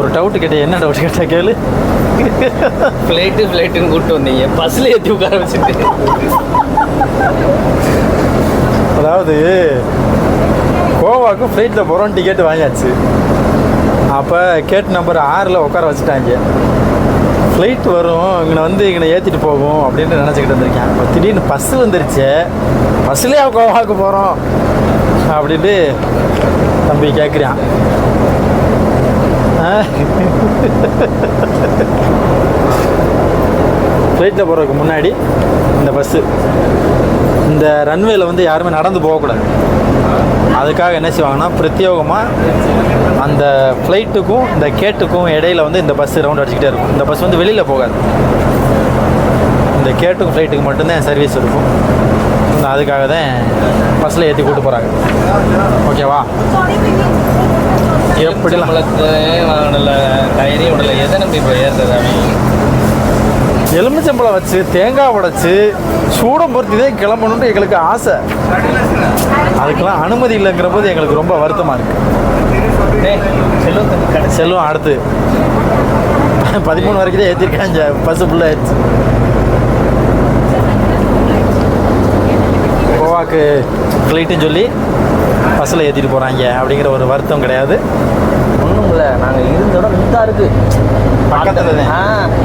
ஒரு டவுட் கேட்டேன். என்ன டவுட் கேட்டா கேளு. ஃப்ளைட்டு ஃப்ளைட்டுன்னு கூப்பிட்டு வந்தீங்க. பஸ்ஸில் ஏற்றி உட்கார வச்சுட்டு. அதாவது கோவாக்கு ஃப்ளைட்டில் போகிறோம் டிக்கெட் வாங்கியாச்சு. அப்போ கேட் நம்பர் ஆறில் உட்கார வச்சுட்டாங்க. ஃப்ளைட் வரும் இங்கே வந்து இங்கே ஏற்றிட்டு போகும் அப்படின்னு நினச்சிக்கிட்டு வந்திருக்கேன். இப்போ திடீர்னு பஸ்ஸு வந்துருச்சு. பஸ்ஸுலேயே கோவாக்கு போகிறோம் அப்படின்ட்டு தம்பி கேட்குறான் ஃப்ளைட்டில் போகிறதுக்கு முன்னாடி இந்த பஸ்ஸு இந்த ரன்வேல வந்து யாருமே நடந்து போகக்கூடாது. அதுக்காக என்ன செய்வாங்கன்னா பிரத்யேகமாக அந்த ஃப்ளைட்டுக்கும் இந்த கேட்டுக்கும் இடையில வந்து இந்த பஸ் ரவுண்ட் அடிச்சுக்கிட்டே இருக்கும். இந்த பஸ் வந்து வெளியில் போகாது. இந்த கேட்டுக்கும் ஃப்ளைட்டுக்கு மட்டும்தான் சர்வீஸ் இருக்கும். அதுக்காக தான் பஸ்ஸில் ஏற்றி கூட்டு போகிறாங்க ஓகேவா எப்படிலாம் நம்மளுக்கு உடல கயிறே உடல எதை நம்பி ஏறுறது அவன்? எலுமிச்சம்பழம் வச்சு தேங்காய் உடைச்சு சூடம் தான் கிளம்பணுன்ட்டு எங்களுக்கு ஆசை. அதுக்கெல்லாம் அனுமதி இல்லைங்கிற போது எங்களுக்கு ரொம்ப வருத்தமாக கடைசி செல்வம் அடுத்து. பதிமூணு வரைக்கும் தான் ஏற்றிருக்காங்க பஸ்ஸு ஃபுல்லாக ஆயிடுச்சு கோவாக்கு ஃப்ளைட்டுன்னு சொல்லி பஸ்ஸில் ஏற்றிட்டு போகிறாங்க அப்படிங்கிற ஒரு வருத்தம் கிடையாது. ஒன்றும் இல்லை நாங்கள் இருந்த இடம் இதாக இருக்குது பக்கத்துல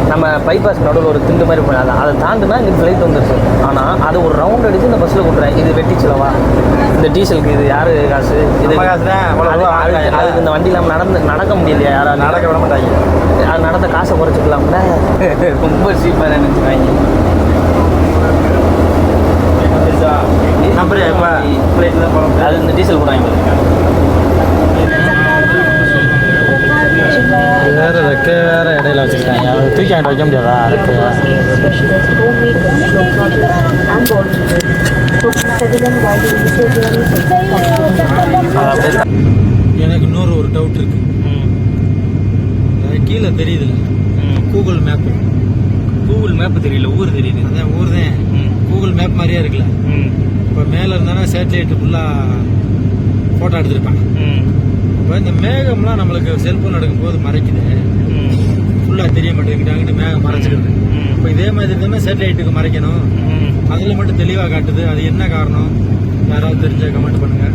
நம்ம பைபாஸ் நடுவில் ஒரு திண்டு மாதிரி போய் அதை தாண்டுனா இங்கே ஃப்ளைட் வந்துருச்சு. ஆனால் அது ஒரு ரவுண்ட் அடிச்சு இந்த பஸ்ஸில் கொடுக்குறேன் இது வெட்டி செலவா? இந்த டீசலுக்கு இது யாரு காசு? இது காசு தான், அதுக்கு- இந்த வண்டி இல்லாமல் நடந்து நடக்க முடியலையா யாராவது நடக்க விட மாட்டாங்க. அது நடந்த காசை குறைச்சிக்கலாம்ல. ரொம்ப சீப்பாக நினச்சிவாங்க நம்பரு இப்போ ஃப்ளைட்டில் போகிறோம் அது இந்த டீசல் போடுவாங்க வேறு ரெக்க வேறு இடையில அங்கிட்ட வைக்க முடியாதா ரெக்கையா எனக்கு இன்னொரு ஒரு டவுட் இருக்கு. கீழே தெரியுதுல்ல. கூகுள் மேப் கூகுள் மேப் தெரியல ஊர் தெரியுது. அதான் ஊர் தான் கூகுள் மேப் மாதிரியே இருக்குல்ல. இப்போ மேலே இருந்தானா சேட்டலைட் ஃபுல்லாக ஃபோட்டோ எடுத்திருப்பாங்க. இப்போ இந்த மேகம்லாம் நம்மளுக்கு செல்ஃபோன் எடுக்கும்போது மறைக்குது. தெரிய மாட்டேங்குது மேகம் மறைச்சிடுது இப்போ இதே மாதிரி தானே சேட்டலைட்டுக்கு மறைக்கணும். அதில் மட்டும் தெளிவாக காட்டுது. அது என்ன காரணம்? யாராவது தெரிஞ்ச கமெண்ட் பண்ணுங்க.